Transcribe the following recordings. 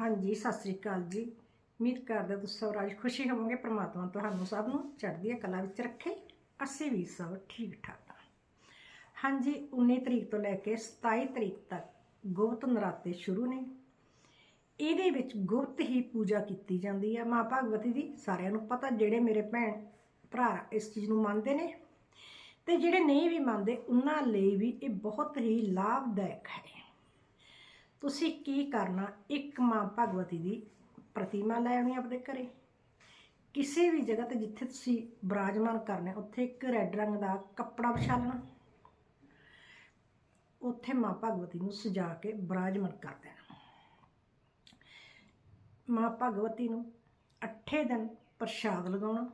ਹਾਂਜੀ, ਸਤਿ ਸ੍ਰੀ ਅਕਾਲ ਜੀ। ਉਮੀਦ ਕਰਦੇ ਤੁਸੀਂ ਸਭ ਰਾਜ ਖੁਸ਼ੀ ਹੋਵੋਗੇ। ਪ੍ਰਮਾਤਮਾ ਤੁਹਾਨੂੰ ਸਭ ਨੂੰ ਚੜ੍ਹਦੀ ਕਲਾ ਵਿੱਚ ਰੱਖੇ। ਅਸੀਂ ਵੀ ਸਭ ਠੀਕ ਠਾਕ ਹਾਂ। ਹਾਂਜੀ 19 ਤਰੀਕ ਤੋਂ ਲੈ ਕੇ 27 ਤਰੀਕ ਤੱਕ ਗੁਪਤ ਨਰਾਤੇ ਸ਼ੁਰੂ ਨੇ। ਇਹਦੇ ਵਿੱਚ ਗੁਪਤ ਹੀ ਪੂਜਾ ਕੀਤੀ ਜਾਂਦੀ ਹੈ ਮਾਂ ਭਗਵਤੀ ਦੀ ਸਾਰਿਆਂ ਨੂੰ ਪਤਾ, ਜਿਹੜੇ ਮੇਰੇ ਭੈਣ ਭਰਾ ਇਸ ਚੀਜ਼ ਨੂੰ ਮੰਨਦੇ ਨੇ ਤੇ ਜਿਹੜੇ ਨਹੀਂ ਵੀ ਮੰਨਦੇ, ਉਹਨਾਂ ਲਈ ਵੀ ਇਹ ਬਹੁਤ ਹੀ ਲਾਭਦਾਇਕ ਹੈ। ਤੁਸੀਂ ਕੀ ਕਰਨਾ? ਇੱਕ ਮਾਂ ਭਗਵਤੀ ਦੀ ਪ੍ਰਤਿਮਾ ਲੈ ਆਉਣੀ ਆਪਣੇ ਘਰੇ। ਕਿਸੇ ਵੀ ਜਗ੍ਹਾ ਤੇ ਜਿੱਥੇ ਤੁਸੀਂ ਬਰਾਜਮਾਨ ਕਰਨਾ, ਉੱਥੇ ਇੱਕ ਰੈੱਡ ਰੰਗ ਦਾ ਕੱਪੜਾ ਵਿਛਾ ਲੈਣਾ। ਉੱਥੇ ਮਾਂ ਭਗਵਤੀ ਨੂੰ ਸਜਾ ਕੇ ਬਿਰਾਜਮਾਨ ਕਰ ਦੇਣਾ। ਮਾਂ ਭਗਵਤੀ ਨੂੰ 8 ਦਿਨ ਪ੍ਰਸ਼ਾਦ ਲਗਾਉਣਾ,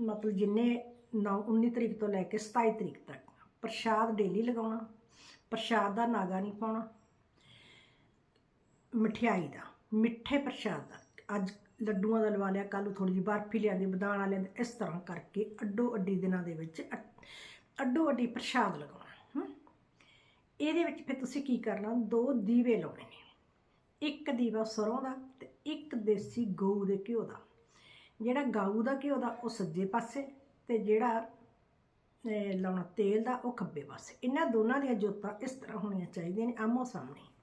ਮਤਲਬ ਜਿੰਨੇ 9 19 ਤਰੀਕ ਤੋਂ ਲੈ ਕੇ 27 ਤਰੀਕ ਤੱਕ ਪ੍ਰਸ਼ਾਦ ਡੇਲੀ ਲਗਾਉਣਾ, ਪ੍ਰਸ਼ਾਦ ਦਾ ਨਾਗਾ ਨਹੀਂ ਪਾਉਣਾ ਮਠਿਆਈ ਦਾ, ਮਿੱਠੇ ਪ੍ਰਸ਼ਾਦ ਦਾ। ਅੱਜ ਲੱਡੂਆਂ ਦਾ ਲਵਾ ਲਿਆ, ਕੱਲ੍ਹ ਨੂੰ ਥੋੜੀ ਜਿਹੀ ਬਰਫੀ ਲਿਆਂਦੀ ਬਦਾਨ ਵਾਲਿਆਂ ਇਸ ਤਰ੍ਹਾਂ ਕਰਕੇ ਅੱਡੋ ਅੱਡੀ ਦਿਨਾਂ ਦੇ ਵਿੱਚ ਅੱਡੋ ਅੱਡੀ ਪ੍ਰਸ਼ਾਦ ਲਗਾਉਣਾ ਇਹਦੇ ਵਿੱਚ ਫਿਰ ਤੁਸੀਂ ਕੀ ਕਰਨਾ, ਦੋ ਦੀਵੇ ਲਾਉਣੇ ਨੇ। ਇੱਕ ਦੀਵਾ ਸਰੋਂ ਦਾ ਤੇ ਇੱਕ ਦੇਸੀ ਗਊ ਦੇ ਘਿਓ ਦਾ। ਜਿਹੜਾ ਗਊ ਦਾ ਘਿਓ ਦਾ ਉਹ ਸੱਜੇ ਪਾਸੇ ਤੇ ਜਿਹੜਾ ਲਾਉਣਾ ਤੇਲ ਦਾ ਉਹ ਖੱਬੇ ਪਾਸੇ। ਇਹਨਾਂ ਦੋਨਾਂ ਦੀਆਂ ਜੋਤਾਂ ਇਸ ਤਰ੍ਹਾਂ ਹੋਣੀਆਂ ਚਾਹੀਦੀਆਂ ਨੇ, ਆਮੋ ਸਾਹਮਣੇ।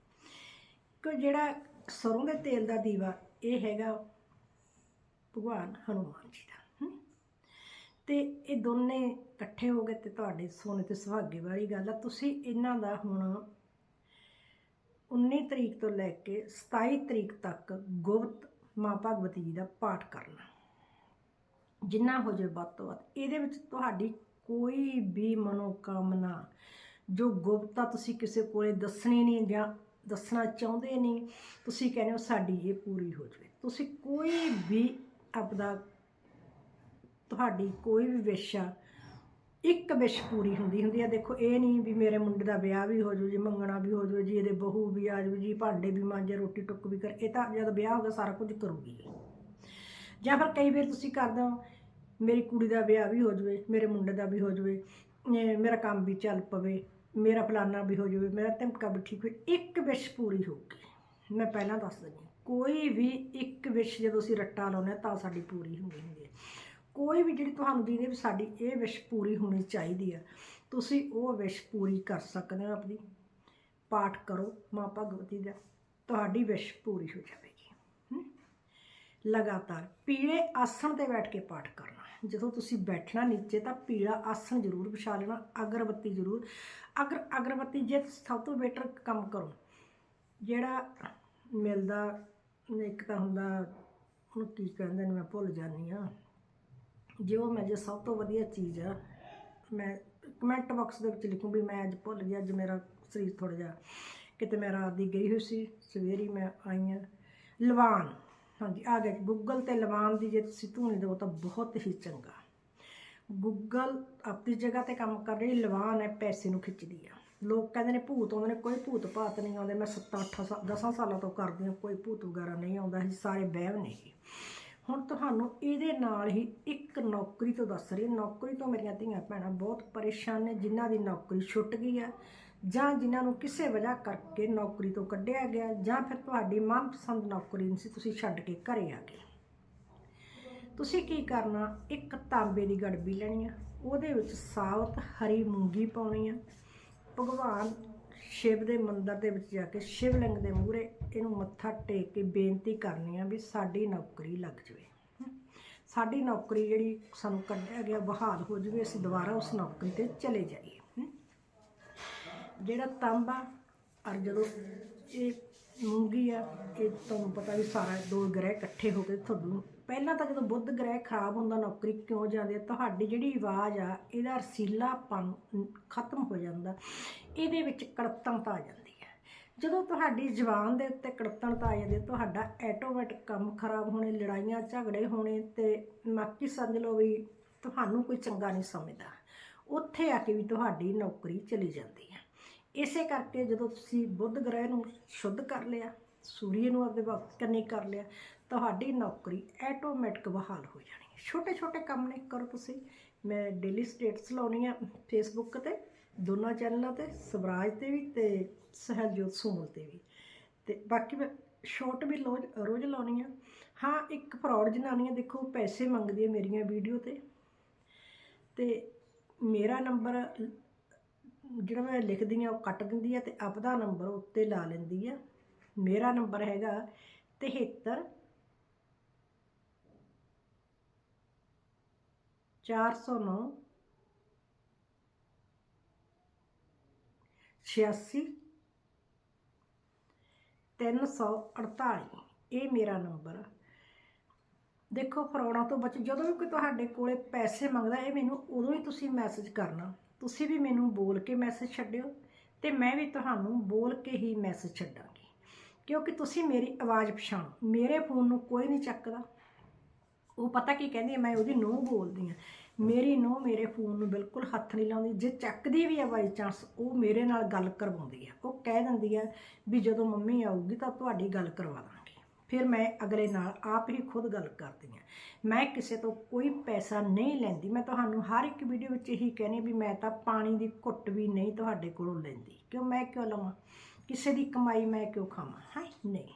ਕਿ ਜਿਹੜਾ ਸਰੋਂ ਦੇ ਤੇਲ ਦਾ ਦੀਵਾ, ਇਹ ਹੈਗਾ ਭਗਵਾਨ ਹਨੂਮਾਨ ਜੀ ਦਾ ਹਮ। ਤੇ ਇਹ ਦੋਨੇ ਇਕੱਠੇ ਹੋ ਗਏ ਤੇ ਤੁਹਾਡੇ ਸੋਨੇ ਤੇ ਸੁਹਾਗੇ ਵਾਲੀ ਗੱਲ ਆ। ਤੁਸੀਂ ਇਹਨਾਂ ਦਾ ਹੁਣ 19 ਤਰੀਕ ਤੋਂ ਲੈ ਕੇ 27 ਤਰੀਕ ਤੱਕ ਗੁਪਤ ਮਾਂ ਭਗਵਤੀ ਜੀ ਦਾ ਪਾਠ ਕਰਨਾ। ਜਿੰਨਾ ਹੋ ਜਾਵੇ ਵੱਧ ਤੋਂ ਵੱਧ। ਇਹਦੇ ਵਿੱਚ ਤੁਹਾਡੀ ਕੋਈ ਵੀ ਮਨੋਕਾਮਨਾ ਜੋ ਗੁਪਤਾ ਤੁਸੀਂ ਕਿਸੇ ਕੋਲੇ ਦੱਸਣੀ ਨਹੀਂ ਜਾਂ ਦੱਸਣਾ ਚਾਹੁੰਦੇ ਨਹੀਂ ਤੁਸੀਂ ਕਹਿੰਦੇ ਹੋ ਸਾਡੀ ਇਹ ਪੂਰੀ ਹੋ ਜਾਵੇ। ਤੁਸੀਂ ਕੋਈ ਵੀ ਆਪਦਾ, ਤੁਹਾਡੀ ਕੋਈ ਵੀ ਵਿਸ਼ ਆ ਇੱਕ ਵਿਸ਼ ਪੂਰੀ ਹੁੰਦੀ ਹੁੰਦੀ ਆ ਦੇਖੋ, ਇਹ ਨਹੀਂ ਵੀ ਮੇਰੇ ਮੁੰਡੇ ਦਾ ਵਿਆਹ ਵੀ ਹੋ ਜੂ ਜੀ ਮੰਗਣਾ ਵੀ ਹੋ ਜੂ ਜੀ ਇਹਦੇ ਬਹੂ ਵੀ ਆ ਜੂ ਜੀ ਭਾਂਡੇ ਵੀ ਮਾਂਜੇ, ਰੋਟੀ ਟੁੱਕ ਵੀ ਕਰ, ਇਹ ਤਾਂ ਜਦ ਵਿਆਹ ਹੋਗਾ ਸਾਰਾ ਕੁਝ ਕਰੂਗੀ ਜਾਂ ਫਿਰ ਕਈ ਵਾਰ ਤੁਸੀਂ ਕਰਦੇ ਹੋ, ਮੇਰੀ ਕੁੜੀ ਦਾ ਵਿਆਹ ਵੀ ਹੋ ਜਵੇ, ਮੇਰੇ ਮੁੰਡੇ ਦਾ ਵੀ ਹੋ ਜਵੇ ਮੇਰਾ ਕੰਮ ਵੀ ਚੱਲ ਪਵੇ ਮੇਰਾ ਫਲਾਨਾ ਵੀ ਹੋ ਜਾਵੇ, ਮੇਰਾ ਧਮਕਾ ਵੀ ਠੀਕ ਹੋਵੇ ਇੱਕ ਵਿਸ਼ ਪੂਰੀ ਹੋਊਗੀ। ਮੈਂ ਪਹਿਲਾਂ ਦੱਸ ਦਿੰਦੀ ਹਾਂ। ਕੋਈ ਵੀ ਇੱਕ ਵਿਸ਼ ਜਦੋਂ ਅਸੀਂ ਰੱਟਾ ਲਾਉਂਦੇ ਹਾਂ ਤਾਂ ਸਾਡੀ ਪੂਰੀ ਹੁੰਦੀ ਹੁੰਦੀ ਹੈ। ਕੋਈ ਵੀ ਜਿਹੜੀ ਤੁਹਾਨੂੰ ਦੀਦੇ ਵੀ ਸਾਡੀ ਇਹ ਵਿਸ਼ ਪੂਰੀ ਹੋਣੀ ਚਾਹੀਦੀ ਆ ਤੁਸੀਂ ਉਹ ਵਿਸ਼ ਪੂਰੀ ਕਰ ਸਕਦੇ ਹੋ ਆਪਣੀ ਪਾਠ ਕਰੋ ਮਾਂ ਭਗਵਤੀ ਦਾ, ਤੁਹਾਡੀ ਵਿਸ਼ ਪੂਰੀ ਹੋ ਜਾਵੇਗੀ। ਲਗਾਤਾਰ ਪੀਲੇ ਆਸਣ ਤੇ ਬੈਠ ਕੇ ਪਾਠ ਕਰਨਾ। ਜਦੋਂ ਤੁਸੀਂ ਬੈਠਣਾ ਨੀਚੇ ਤਾਂ ਪੀਲਾ ਆਸਣ ਜ਼ਰੂਰ ਵਿਛਾ ਲੈਣਾ, ਅਗਰਬੱਤੀ ਜ਼ਰੂਰ। ਅਗਰ ਅਗਰਬੱਤੀ ਜੇ ਸਭ ਤੋਂ ਬੈਟਰ ਕੰਮ ਕਰੋ, ਜਿਹੜਾ ਮਿਲਦਾ, ਇੱਕ ਤਾਂ ਹੁੰਦਾ, ਉਹਨੂੰ ਕੀ ਕਹਿੰਦੇ ਨੇ, ਮੈਂ ਭੁੱਲ ਜਾਂਦੀ ਆ ਜੇ ਉਹ ਮੈਂ ਜੇ ਸਭ ਤੋਂ ਵਧੀਆ ਚੀਜ਼ ਆ, ਮੈਂ ਕਮੈਂਟ ਬਾਕਸ ਦੇ ਵਿੱਚ ਲਿਖੂੰ ਵੀ ਮੈਂ ਅੱਜ ਭੁੱਲ ਗਿਆ, ਅੱਜ ਮੇਰਾ ਸਰੀਰ ਥੋੜਾ ਜਿਹਾ ਕਿਤੇ ਮੈਂ ਰਾਤ ਦੀ ਗਈ ਹੋਈ ਸੀ, ਸਵੇਰੀ ਮੈਂ ਆਈ ਹਾਂ। ਲਵਾਨ। ਹਾਂਜੀ ਆ ਗਿਆ ਗੂਗਲ ਤੇ ਲਵਾਨ ਦੀ ਜੇ ਤੁਸੀਂ ਧੂਣੀ ਦਿਓ ਤਾਂ ਬਹੁਤ ਹੀ ਚੰਗਾ। ਗੂਗਲ ਆਪਣੀ ਜਗ੍ਹਾ ਤੇ ਕੰਮ ਕਰ ਰਹੀ ਲਵਾਨ ਹੈ ਪੈਸੇ ਨੂੰ ਖਿੱਚਦੀ ਆ। ਲੋਕ ਕਹਿੰਦੇ ਨੇ ਭੂਤ ਆਉਂਦੇ ਨੇ, ਕੋਈ ਭੂਤ ਭਾਤ ਨਹੀਂ ਆਉਂਦੇ। ਮੈਂ 7 8 10 ਸਾਲਾਂ ਤੋਂ ਕਰਦੀ ਹਾਂ, ਕੋਈ ਭੂਤ ਵਗੈਰਾ ਨਹੀਂ ਆਉਂਦਾ ਸੀ ਸਾਰੇ ਵਹਿਮ ਨੇ ਹੁਣ ਤੁਹਾਨੂੰ ਇਹਦੇ ਨਾਲ ਹੀ ਇੱਕ ਨੌਕਰੀ ਤੋਂ ਦੱਸ ਰਹੀ ਨੌਕਰੀ ਤੋਂ ਮੇਰੀਆਂ ਧੀਆਂ ਭੈਣਾਂ ਬਹੁਤ ਪਰੇਸ਼ਾਨ ਨੇ, ਜਿਨ੍ਹਾਂ ਦੀ ਨੌਕਰੀ ਛੁੱਟ ਗਈ ਹੈ ਜਾਂ ਜਿਨ੍ਹਾਂ ਨੂੰ ਕਿਸੇ ਵਜ੍ਹਾ ਕਰਕੇ ਨੌਕਰੀ ਤੋਂ ਕੱਢਿਆ ਗਿਆ, ਜਾਂ ਫਿਰ ਤੁਹਾਡੀ ਮਨਪਸੰਦ ਨੌਕਰੀ ਨਹੀਂ ਸੀ ਤੁਸੀਂ ਛੱਡ ਕੇ ਘਰੇ ਆ ਗਏ। ਤੁਸੀਂ ਕੀ ਕਰਨਾ? ਇੱਕ ਤਾਂਬੇ ਦੀ ਗੜਬੀ ਲੈਣੀ ਆ। ਉਹਦੇ ਵਿੱਚ ਸਾਵਤ ਹਰੀ ਮੂੰਗੀ ਪਾਉਣੀ ਆ। ਭਗਵਾਨ ਸ਼ਿਵ ਦੇ ਮੰਦਿਰ ਦੇ ਵਿੱਚ ਜਾ ਕੇ ਸ਼ਿਵਲਿੰਗ ਦੇ ਮੂਹਰੇ ਇਹਨੂੰ ਮੱਥਾ ਟੇਕ ਕੇ ਬੇਨਤੀ ਕਰਨੀ ਆ ਵੀ ਸਾਡੀ ਨੌਕਰੀ ਲੱਗ ਜਵੇ। ਸਾਡੀ ਨੌਕਰੀ ਜਿਹੜੀ ਸਾਨੂੰ ਕੱਢਿਆ ਗਿਆ, ਬਹਾਲ ਹੋ ਜਵੇ, ਅਸੀਂ ਦੁਬਾਰਾ ਉਸ ਨੌਕਰੀ ਤੇ ਚਲੇ ਜਾਈਏ। ਜਿਹੜਾ ਤਾਂਬਾ ਔਰ ਜਦੋਂ ਇਹ ਮੂੰਗੀ ਆ, ਇਹ ਤੁਹਾਨੂੰ ਪਤਾ ਵੀ ਸਾਰਾ ਦੋ ਗ੍ਰਹਿ ਇਕੱਠੇ ਹੋ ਕੇ ਤੁਹਾਨੂੰ, ਪਹਿਲਾਂ ਤਾਂ ਜਦੋਂ ਬੁੱਧ ਗ੍ਰਹਿ ਖਰਾਬ ਹੁੰਦਾ, ਨੌਕਰੀ ਕਿਉਂ ਜਾਂਦੇ ਤੁਹਾਡੀ ਜਿਹੜੀ ਆਵਾਜ਼ ਆ, ਇਹਦਾ ਰਸੀਲਾਪਨ ਖਤਮ ਹੋ ਜਾਂਦਾ। ਇਹਦੇ ਵਿੱਚ ਕੜਤਣਤਾ ਆ ਜਾਂਦੀ ਹੈ। ਜਦੋਂ ਤੁਹਾਡੀ ਜ਼ੁਬਾਨ ਦੇ ਉੱਤੇ ਕੜਤਣਤਾ ਆ ਜਾਂਦੀ ਹੈ, ਤੁਹਾਡਾ ਆਟੋਮੈਟਿਕ ਕੰਮ ਖਰਾਬ ਹੋਣੇ, ਲੜਾਈਆਂ ਝਗੜੇ ਹੋਣੇ ਤੇ ਬਾਕੀ ਸਮਝ ਲਓ ਵੀ ਤੁਹਾਨੂੰ ਕੋਈ ਚੰਗਾ ਨਹੀਂ ਸਮਝਦਾ। ਉੱਥੇ ਆ ਕੇ ਵੀ ਤੁਹਾਡੀ ਨੌਕਰੀ ਚਲੀ ਜਾਂਦੀ ਹੈ। ਇਸੇ ਕਰਕੇ ਜਦੋਂ ਤੁਸੀਂ ਬੁੱਧ ਗ੍ਰਹਿ ਨੂੰ ਸ਼ੁੱਧ ਕਰ ਲਿਆ ਸੂਰਜ ਨੂੰ ਆਪਦੇ ਵਕਤ ਕੰਨੀ ਕਰ ਲਿਆ, ਤੁਹਾਡੀ ਨੌਕਰੀ ਆਟੋਮੈਟਿਕ ਬਹਾਲ ਹੋ ਜਾਣੀ ਹੈ। ਛੋਟੇ ਛੋਟੇ ਕੰਮ ਨੇ, ਕਰੋ ਤੁਸੀਂ। ਮੈਂ ਡੇਲੀ ਸਟੇਟਸ ਲਾਉਣੀ ਆ ਫੇਸਬੁੱਕ ਤੇ, ਦੋਨਾਂ ਚੈਨਲਾਂ ਤੇ, ਸਵਰਾਜ ਤੇ ਵੀ ਤੇ ਸਹਿਜੋਤ ਸੂਮਲ ਤੇ ਵੀ। ਤੇ ਬਾਕੀ ਮੈਂ ਸ਼ਾਰਟ ਵੀ ਰੋਜ਼ ਰੋਜ਼ ਲਾਉਣੀ ਆ। ਹਾਂ, ਇੱਕ ਫਰਾਡ ਜਨਾਨੀਆਂ ਦੇਖੋ, ਪੈਸੇ ਮੰਗਦੀ ਹੈ ਮੇਰੀਆਂ ਵੀਡੀਓ ਤੇ। ਤੇ ਮੇਰਾ ਨੰਬਰ ਜਿਹੜਾ ਮੈਂ ਲਿਖਦੀ ਆ ਉਹ ਕੱਟ ਦਿੰਦੀ ਆ ਤੇ ਆਪਦਾ ਨੰਬਰ ਉੱਤੇ ਲਾ ਲੈਂਦੀ ਆ। ਮੇਰਾ ਨੰਬਰ ਹੈਗਾ 73 409 ਛਿਆਸੀ ਤਿੰਨ ਸੌ ਅੜਤਾਲੀ। ਇਹ ਮੇਰਾ ਨੰਬਰ ਆ। ਦੇਖੋ ਫਰੋੜਾਂ ਤੋਂ ਬਚ। ਜਦੋਂ ਵੀ ਕੋਈ ਤੁਹਾਡੇ ਕੋਲੇ ਪੈਸੇ ਮੰਗਦਾ, ਇਹ ਮੈਨੂੰ ਉਦੋਂ ਹੀ ਤੁਸੀਂ ਮੈਸੇਜ ਕਰਨਾ। ਤੁਸੀਂ ਵੀ ਮੈਨੂੰ ਬੋਲ ਕੇ ਮੈਸੇਜ ਛੱਡਿਓ ਤੇ ਮੈਂ ਵੀ ਤੁਹਾਨੂੰ ਬੋਲ ਕੇ ਹੀ ਮੈਸੇਜ ਛੱਡਾਂਗੀ। ਕਿਉਂਕਿ ਤੁਸੀਂ ਮੇਰੀ ਆਵਾਜ਼ ਪਛਾਣੋ, ਮੇਰੇ ਫੋਨ ਨੂੰ ਕੋਈ ਨਹੀਂ ਚੱਕਦਾ। ਉਹ ਪਤਾ ਕੀ ਕਹਿੰਦੀ ਮੈਂ ਉਹਦੀ ਨੂੰਹ ਬੋਲਦੀ ਆ। ਮੇਰੀ ਨੂੰਹ ਮੇਰੇ ਫੋਨ ਨੂੰ ਬਿਲਕੁਲ ਹੱਥ ਨਹੀਂ ਲਾਉਂਦੀ। ਜੇ ਚੱਕਦੀ ਵੀ ਆ ਬਾਈ ਚਾਂਸ ਉਹ ਮੇਰੇ ਨਾਲ ਗੱਲ ਕਰਵਾਉਂਦੀ ਆ। ਉਹ ਕਹਿ ਦਿੰਦੀ ਆ ਵੀ ਜਦੋਂ ਮੰਮੀ ਆਊਗੀ ਤਾਂ ਤੁਹਾਡੀ ਗੱਲ ਕਰਵਾ ਦਾਂ ਫਿਰ ਮੈਂ ਅਗਲੇ ਨਾਲ ਆਪ ਹੀ ਖੁਦ ਗੱਲ ਕਰਦੀ ਹਾਂ। ਮੈਂ ਕਿਸੇ ਤੋਂ ਕੋਈ ਪੈਸਾ ਨਹੀਂ ਲੈਂਦੀ। ਮੈਂ ਤੁਹਾਨੂੰ ਹਰ ਇੱਕ ਵੀਡੀਓ ਵਿੱਚ ਇਹੀ ਕਹਿੰਦੀ ਵੀ ਮੈਂ ਤਾਂ ਪਾਣੀ ਦੀ ਘੁੱਟ ਵੀ ਨਹੀਂ ਤੁਹਾਡੇ ਕੋਲੋਂ ਲੈਂਦੀ। ਕਿਉਂ? ਮੈਂ ਕਿਉਂ ਲਵਾਂ? ਕਿਸੇ ਦੀ ਕਮਾਈ ਮੈਂ ਕਿਉਂ ਖਾਵਾਂ? ਹਾਂ? ਨਹੀਂ।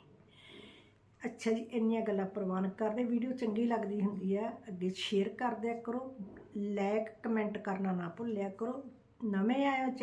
ਅੱਛਾ ਜੀ, ਇੰਨੀਆਂ ਗੱਲਾਂ ਪ੍ਰਵਾਨ ਕਰਦੇ। ਵੀਡੀਓ ਚੰਗੀ ਲੱਗਦੀ ਹੁੰਦੀ ਹੈ। ਅੱਗੇ ਸ਼ੇਅਰ ਕਰ ਦਿਆ ਕਰੋ। ਲਾਈਕ ਕਮੈਂਟ ਕਰਨਾ ਨਾ ਭੁੱਲਿਆ ਕਰੋ। ਨਵੇਂ ਆਏ ਚੈਨਲ